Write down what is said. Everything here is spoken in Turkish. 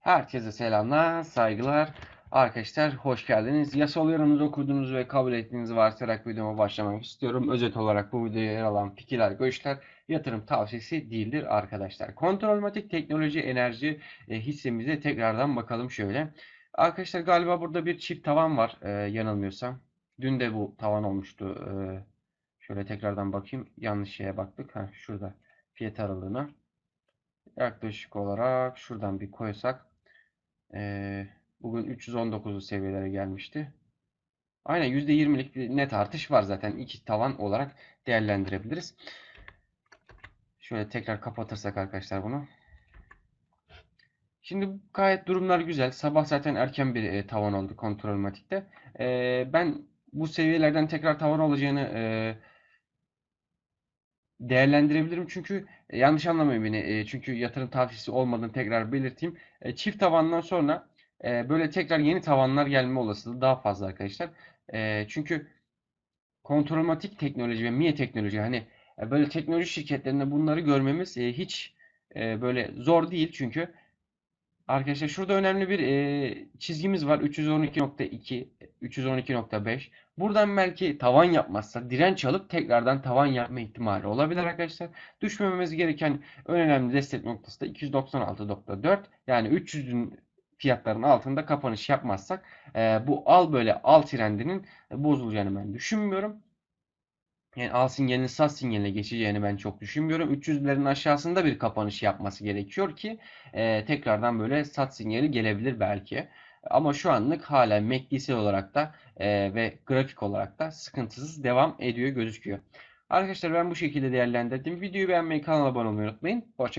Herkese selamlar, saygılar. Arkadaşlar hoş geldiniz. Yasal yorumunuzu okuduğunuzu ve kabul ettiğinizi varsayarak videoma başlamak istiyorum. Özet olarak bu videoya yer alan fikirler, görüşler yatırım tavsiyesi değildir arkadaşlar. Kontrolmatik teknoloji enerji e, hissemize tekrardan bakalım şöyle. Arkadaşlar galiba burada bir çift tavan var e, yanılmıyorsam. Dün de bu tavan olmuştu. E, şöyle tekrardan bakayım. Yanlış şeye baktık. Ha, şurada fiyat aralığına. Yaklaşık olarak şuradan bir koysak ee, bugün 319'lu seviyelere gelmişti. Aynen %20'lik bir net artış var zaten. iki tavan olarak değerlendirebiliriz. Şöyle tekrar kapatırsak arkadaşlar bunu. Şimdi gayet durumlar güzel. Sabah zaten erken bir e, tavan oldu kontrolmatikte. E, ben bu seviyelerden tekrar tavan olacağını e, değerlendirebilirim. Çünkü e, yanlış anlamayın beni. E, çünkü yatırım tavsiyesi olmadığını tekrar belirteyim. E, çift tavandan sonra böyle tekrar yeni tavanlar gelme olasılığı daha fazla arkadaşlar. E, çünkü kontrolmatik teknoloji ve MIE teknoloji hani böyle teknoloji şirketlerinde bunları görmemiz hiç böyle zor değil. Çünkü Arkadaşlar şurada önemli bir e, çizgimiz var. 312.2, 312.5. Buradan belki tavan yapmazsa direnç alıp tekrardan tavan yapma ihtimali olabilir arkadaşlar. Düşmememiz gereken en önemli destek noktası da 296.4. Yani 300'ün fiyatların altında kapanış yapmazsak e, bu al böyle al trendinin bozulacağını ben düşünmüyorum. Yani al sinyalinin sat sinyaline geçeceğini ben çok düşünmüyorum. 300'lerin aşağısında bir kapanış yapması gerekiyor ki e, tekrardan böyle sat sinyali gelebilir belki. Ama şu anlık hala MACD olarak da e, ve grafik olarak da sıkıntısız devam ediyor gözüküyor. Arkadaşlar ben bu şekilde değerlendirdim. Videoyu beğenmeyi, kanala abone olmayı unutmayın. Hoşçakalın.